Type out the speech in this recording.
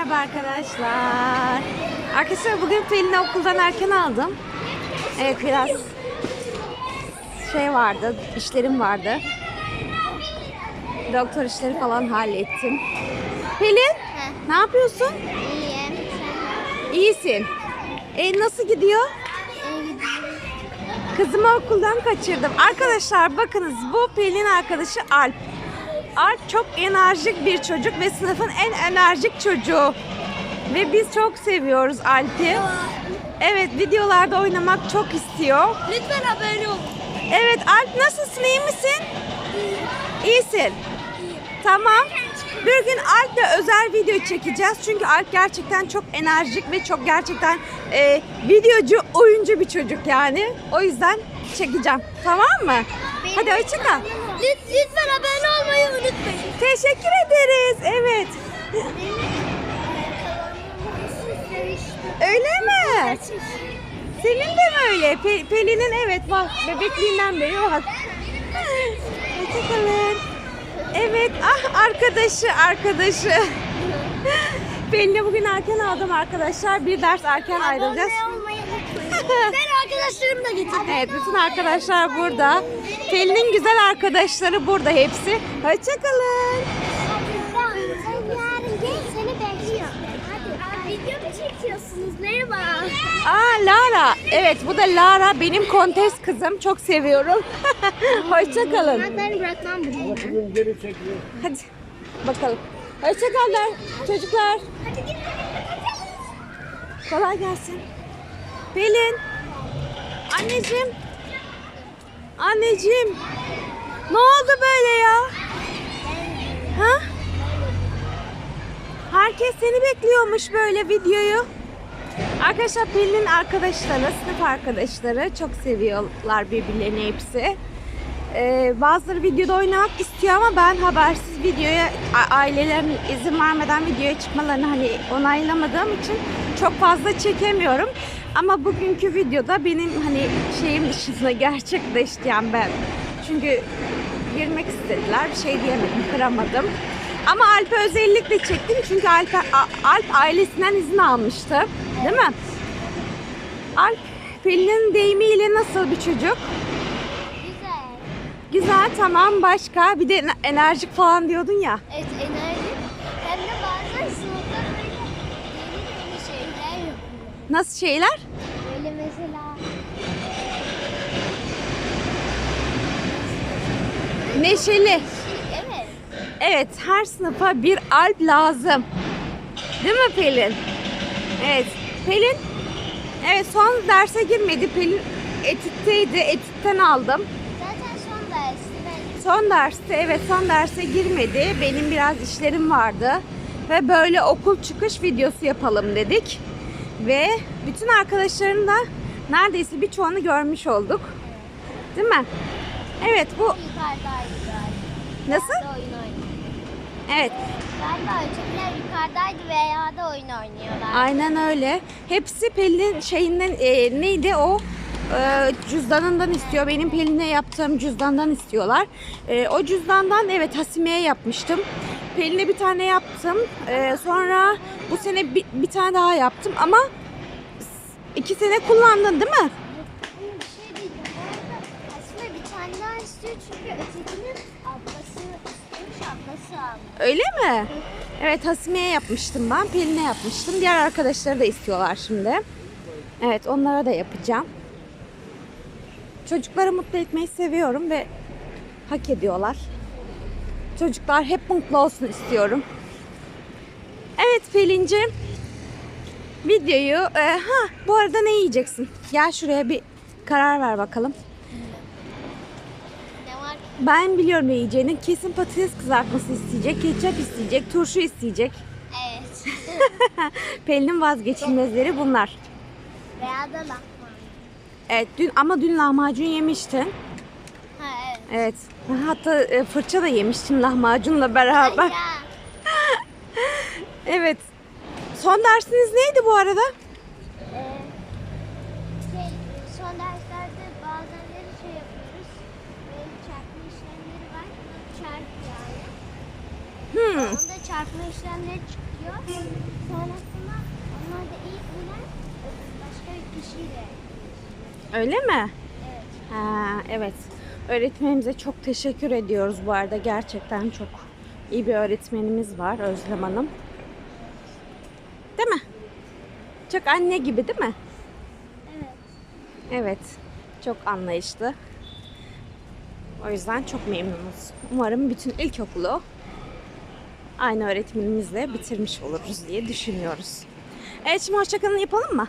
Merhaba arkadaşlar. Arkadaşlar bugün Pelin'i okuldan erken aldım. Evet biraz şey vardı, işlerim vardı. Doktor işleri falan hallettim. Pelin, ne yapıyorsun? İyiyim. İyisin. E nasıl gidiyor? Kızımı okuldan kaçırdım. Arkadaşlar bakınız bu Pelin arkadaşı Alp. Alp çok enerjik bir çocuk ve sınıfın en enerjik çocuğu. Ve biz çok seviyoruz Alp'i. Evet videolarda oynamak çok istiyor. Lütfen abone ol. Evet Alp nasılsın iyi misin? İyisin. Tamam. Bir gün Alp'le özel video çekeceğiz. Çünkü Alp gerçekten çok enerjik ve çok gerçekten e, videocu, oyuncu bir çocuk yani. O yüzden çekeceğim. Tamam mı? Hadi hoşçakal. Lütfen abone olmayı unutmayın. Teşekkür ederiz. Evet. Öyle mi? Senin de mi öyle? Pe- Pelin'in evet var. Bebekliğinden beri var. Hoşçakalın. Evet ah arkadaşı arkadaşı. Pelin'i bugün erken aldım arkadaşlar. Bir ders erken ayrılacağız. Abone olmayı unutmayın. ben arkadaşlarımı da getirdim. Evet bütün arkadaşlar burada. Pelin'in güzel arkadaşları burada hepsi. Hoşçakalın. Sen yarın gel seni bekliyorum. Hadi. Video mu çekiyorsunuz? Merhaba. Aa Lara. Evet bu da Lara benim kontes kızım. Çok seviyorum. Hoşçakalın. Ben bırakmam buraya. Hadi bakalım. Hoşçakalın çocuklar. Hadi git. Kolay gelsin. Pelin. Anneciğim. Anneciğim. Ne oldu böyle ya? Ha? Herkes seni bekliyormuş böyle videoyu. Arkadaşlar Pelin'in arkadaşları, sınıf arkadaşları çok seviyorlar birbirlerini hepsi. Ee, bazıları videoda oynamak istiyor ama ben habersiz videoya ailelerin izin vermeden videoya çıkmalarını hani onaylamadığım için çok fazla çekemiyorum. Ama bugünkü videoda benim hani şeyim dışında gerçekleşti yani ben. Çünkü girmek istediler. Bir şey diyemedim, kıramadım. Ama Alp'e özellikle çektim çünkü Alp, Alp ailesinden izin almıştı. Değil mi? Alp, Pelin'in deyimiyle nasıl bir çocuk? Güzel tamam başka bir de ener- enerjik falan diyordun ya. Evet enerji. Hem de bazen sınıfta böyle yeni yeni şeyler yapıyor. Nasıl şeyler? Böyle mesela Neşeli. evet. Evet her sınıfa bir alp lazım. Değil mi Pelin? Evet. Pelin Evet son derse girmedi. Pelin etütteydi. Etütten aldım. Zaten son dersi ben Son derste evet son derse girmedi. Benim biraz işlerim vardı. Ve böyle okul çıkış videosu yapalım dedik. Ve bütün arkadaşların da neredeyse birçoğunu görmüş olduk. Değil mi? Evet bu nasıl? Evet Galiba ötekiler yukarıdaydı veya da oyun oynuyorlar. aynen öyle. Hepsi Pelin'in şeyinden e, neydi o? E, cüzdanından istiyor. Benim Pelin'e yaptığım cüzdandan istiyorlar. E, o cüzdandan evet Hasime'ye yapmıştım. Pelin'e bir tane yaptım. E, sonra bu sene bir, bir tane daha yaptım ama iki sene kullandın değil mi? Çünkü ötekinin ablası istemiş ablası almış. Öyle mi? Evet Hasime'ye yapmıştım ben. Pelin'e yapmıştım. Diğer arkadaşları da istiyorlar şimdi. Evet onlara da yapacağım. Çocukları mutlu etmeyi seviyorum ve hak ediyorlar. Çocuklar hep mutlu olsun istiyorum. Evet Pelin'ciğim. Videoyu... e, ha bu arada ne yiyeceksin? Gel şuraya bir karar ver bakalım. Ne var? Ben biliyorum ne yiyeceğini. Kesin patates kızartması isteyecek, ketçap isteyecek, turşu isteyecek. Evet. Pelin'in vazgeçilmezleri bunlar. veya da lahmacun. Evet dün ama dün lahmacun yemiştin. Ha evet. Evet. Hatta e, fırça da yemiştin lahmacunla beraber. Ya. Evet. Son dersiniz neydi bu arada? Ee, şey, son derslerde bazenleri şey yapıyoruz. Böyle çarpma işlemleri var. Çarp yani. Hmm. Onda çarpma işlemleri çıkıyor. Sonrasında onlar da iyi bilen başka bir kişiyle. Öyle mi? Evet. Ha, evet. Öğretmenimize çok teşekkür ediyoruz bu arada. Gerçekten çok iyi bir öğretmenimiz var Özlem Hanım. Değil mi? Çok anne gibi değil mi? Evet. Evet. Çok anlayışlı. O yüzden çok memnunuz. Umarım bütün ilkokulu aynı öğretmenimizle bitirmiş oluruz diye düşünüyoruz. Evet şimdi hoşçakalın yapalım mı?